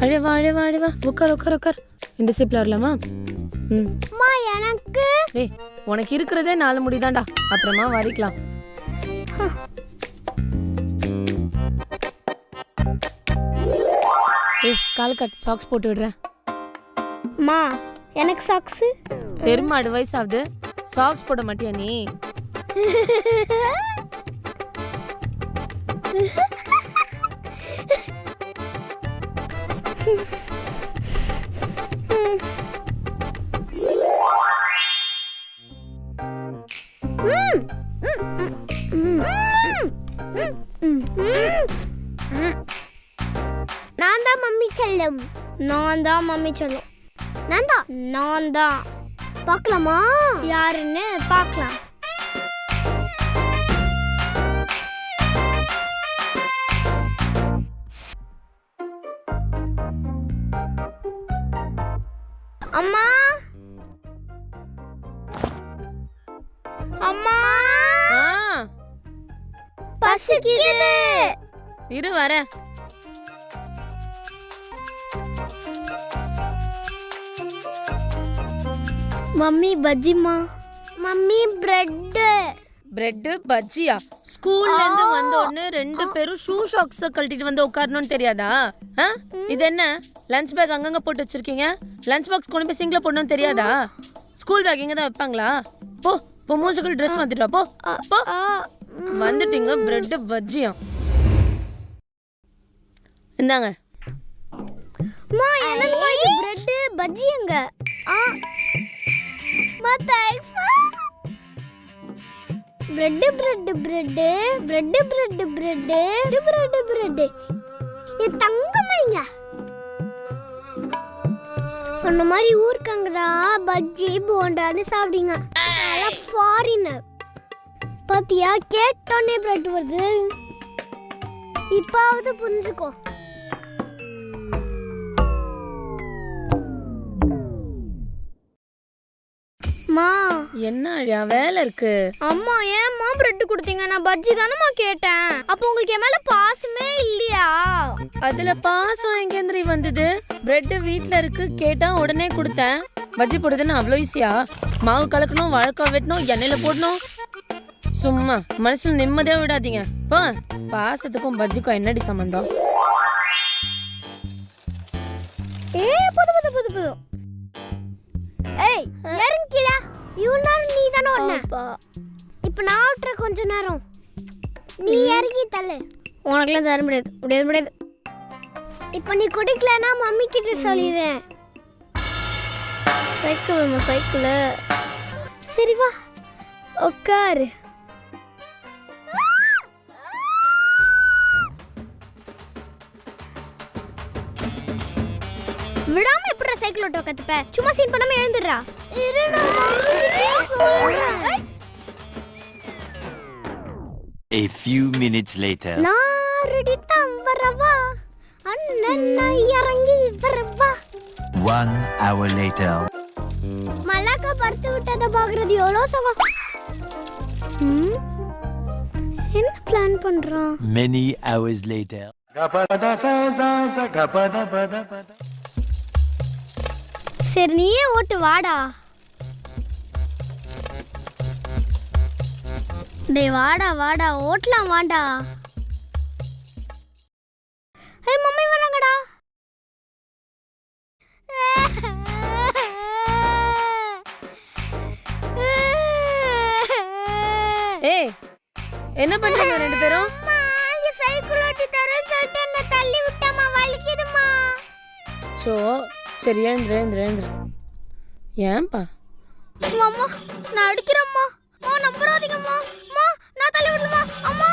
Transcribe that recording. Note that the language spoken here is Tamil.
அழுவா அழுவா அழுவா உட்கார் உட்கார் உட்கார் இந்த சீப்ல வரலாமா? ம். எனக்கு. டேய் உனக்கு இருக்கிறதே நாலு முடிதான்டா. அப்புறமா வரிக்கலாம். கால்கட் சாக்ஸ் போட்டு விடுறேன் மா எனக்கு சாக்ஸ் பெருமை அட்வைஸ் ஆகுது சாக்ஸ் போட மாட்டியா நீ Mm-hmm. செல்லம். நான் தான் மம்மி செல்லம். நான் தான்? நான் தான். பார்க்கலாமா? யாருன்னு பார்க்கலாம். அம்மா? அம்மா? பசிக்குது. இரு வரேன். மம்மி பஜ்ஜிமா மம்மி பிரெட் பிரெட் பஜ்ஜியா? ஸ்கூல்ல இருந்து வந்த உடனே ரெண்டு பேரும் ஷூ ஷாக்ஸ் கழட்டிட்டு வந்து உட்காரணும்னு தெரியாதா? இது என்ன? லஞ்ச் பேக் அங்கங்க போட்டு வச்சிருக்கீங்க? லஞ்ச் பாக்ஸ் கொண்டு போய் சிங்க்ல போடணும்னு தெரியாதா? ஸ்கூல் பேக் இங்க தான் வைப்பாங்களா? போ போ மூஞ்சுக்குள்ள ட்ரெஸ் மாத்திட்டு போ போ. வந்துட்டீங்க பிரெட் பஜ்ஜியா? இந்தாங்க. அம்மா எனக்கு பிரெட் பஜ்ஜி எங்க? ஆ. மா thanks bread bread bread bread bread bread bread bread என் தங்கமாங்க அந்த மாதிரி ஊருக்காங்கதா பஜ்ஜி போண்டான்னு சாப்பிடுங்க. அதெல்லாம் ஃபாரினர் பாத்தியா? கேட்டோன்னே பிரெட் வருது. இப்பாவது புரிஞ்சுக்கோ. மா. என்ன அழியா? வேலை இருக்கு. அம்மா ஏம்மா பிரெட் கொடுத்தீங்க? நான் பஜ்ஜி தானம்மா கேட்டேன். அப்போ உங்களுக்கு என் மேல பாசமே இல்லையா? அதுல பாசம் எங்கேந்திரி வந்தது? பிரெட் வீட்ல இருக்கு. கேட்டா உடனே கொடுத்தேன். பஜ்ஜி போடுறதுன்னு அவ்வளோ ஈஸியா மாவு கலக்கணும் வழக்கா வெட்டணும் எண்ணெயில போடணும். சும்மா மனுஷன் நிம்மதியா விடாதீங்க. போ. பாசத்துக்கும் பஜ்ஜிக்கும் என்னடி சம்பந்தம்? ஏ புது புது புது புது. ஏய் இறங்கில இவ்வளவு நேரம் நீ தானே ஓடுன இப்போ நான் ஓட்டுற கொஞ்ச நேரம். நீ இறங்கி தள்ளு. உனக்குலாம் தர முடியாது. முடியாது முடியாது. இப்போ நீ குடிக்கலனா மம்மி கிட்ட சொல்லிடுறேன். Cycle cycle. சரி வா. உட்காரு விடாம எப்படி சைக்கிள் ஓட்ட கத்துப்ப சும்மா சீன் பண்ணாம எழுந்துடுறா A few minutes later. நாரடி தான் வரவா அண்ணன் இறங்கி வரவா One hour later. மல்லாக்கா படுத்து விட்டதை பாக்குறது எவ்வளோ சுகம்? என்ன பிளான் பண்றான் Many hours later. சரி நீயே ஓட்டு வாடா. டேய் வாடா வாடா ஓட்டலாம் வாடா. ஏய் மம்மி வராங்கடா. ஏய் என்ன பண்றீங்க ரெண்டு பேரும்? சைக்கிள் ஓட்டி தரேன்னு சொல்லிட்டு என்னை தள்ளி விட்டாம்மா, வலிக்குதும்மா. சோ சரி எழுந்துரு எழுந்துரு எழுந்துரு ஏன்பா அம்மா, நான் அடிக்கிறேம்மா. அம்மா, நம்புறாதீங்கம்மா. அம்மா, நான் தள்ளி அம்மா